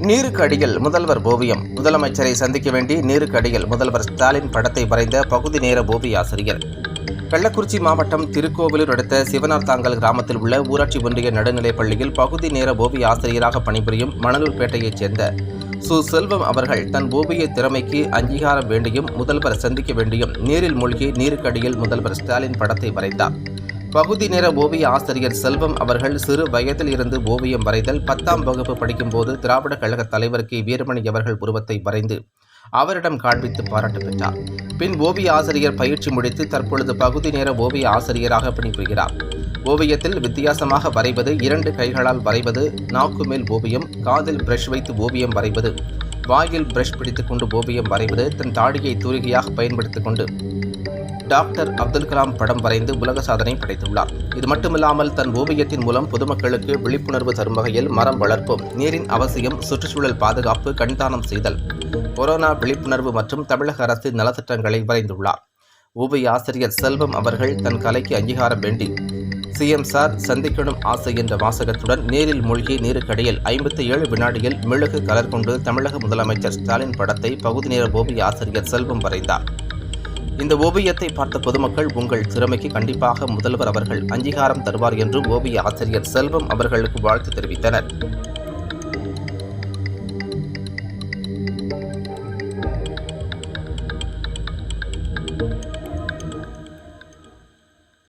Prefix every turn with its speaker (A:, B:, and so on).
A: நீருக்கு அடியில் முதல்வர் ஓவியம். முதலமைச்சரை சந்திக்க வேண்டி நீருக்கு அடியில் முதல்வர் ஸ்டாலின் படத்தை வரைந்த பகுதி நேர ஓவிய ஆசிரியர். கள்ளக்குறிச்சி மாவட்டம் திருக்கோவிலூர் அடுத்த சிவனார்த்தாங்கல் கிராமத்தில் உள்ள ஊராட்சி ஒன்றிய நடுநிலைப் பள்ளியில் பகுதி நேர ஓவிய ஆசிரியராக பணிபுரியும் மணலூர்பேட்டையைச் சேர்ந்த சு. செல்வம் அவர்கள் தன் ஓவிய திறமைக்கு அங்கீகாரம் வேண்டியும் முதல்வர் சந்திக்க வேண்டியும் நீரில் மூழ்கி நீருக்கடியில் முதல்வர் ஸ்டாலின் படத்தை வரைந்தார். பகுதி நேர ஓவிய ஆசிரியர் செல்வம் அவர்கள் சிறு வயதில் இருந்து ஓவியம் வரைதல் பத்தாம் வகுப்பு படிக்கும்போது திராவிட கழக தலைவர் கே. வீரமணி அவர்கள் உருவத்தை வரைந்து அவரிடம் காண்பித்து பாராட்டு பெற்றார். பின் ஓவிய ஆசிரியர் பயிற்சி முடித்து தற்பொழுது பகுதி நேர ஓவிய ஆசிரியராக பணிபுரிகிறார். ஓவியத்தில் வித்தியாசமாக வரைவது இரண்டு கைகளால் வரைவது நாக்கு மேல் ஓவியம் காதில் பிரஷ் வைத்து ஓவியம் வரைவது வாயில் பிரஷ் பிடித்துக் கொண்டு ஓவியம் வரைவது தன் தாடியை தூரிகையாக பயன்படுத்திக் கொண்டு டாக்டர் அப்துல் கலாம் படம் வரைந்து உலக சாதனை படைத்துள்ளார். இது மட்டுமில்லாமல் தன் ஓவியத்தின் மூலம் பொதுமக்களுக்கு விழிப்புணர்வு தரும் வகையில் மரம் வளர்ப்பும் நீரின் அவசியம் சுற்றுச்சூழல் பாதுகாப்பு கண்தானம் செய்தல் கொரோனா விழிப்புணர்வு மற்றும் தமிழக அரசின் நலத்திட்டங்களை வரைந்துள்ளார். ஓவிய ஆசிரியர் செல்வம் அவர்கள் தன் கலைக்கு அங்கீகாரம் வேண்டி சிஎம் சார் சந்திக்கணும் ஆசை என்ற வாசகத்துடன் நேரில் மூழ்கி நீருக்கடியில் ஐம்பத்தி ஏழு வினாடியில் மெழுகு கலர் கொண்டு தமிழக முதலமைச்சர் ஸ்டாலின் படத்தை பகுதி நேர ஓவிய ஆசிரியர் செல்வம் வரைந்தார். இந்த ஓவியத்தை பார்த்த பொதுமக்கள் உங்கள் திறமைக்கு கண்டிப்பாக முதல்வர் அவர்கள் அங்கீகாரம் தருவார் என்று ஓவிய ஆசிரியர் செல்வம் அவர்களுக்கு வாழ்த்து தெரிவித்தனர்.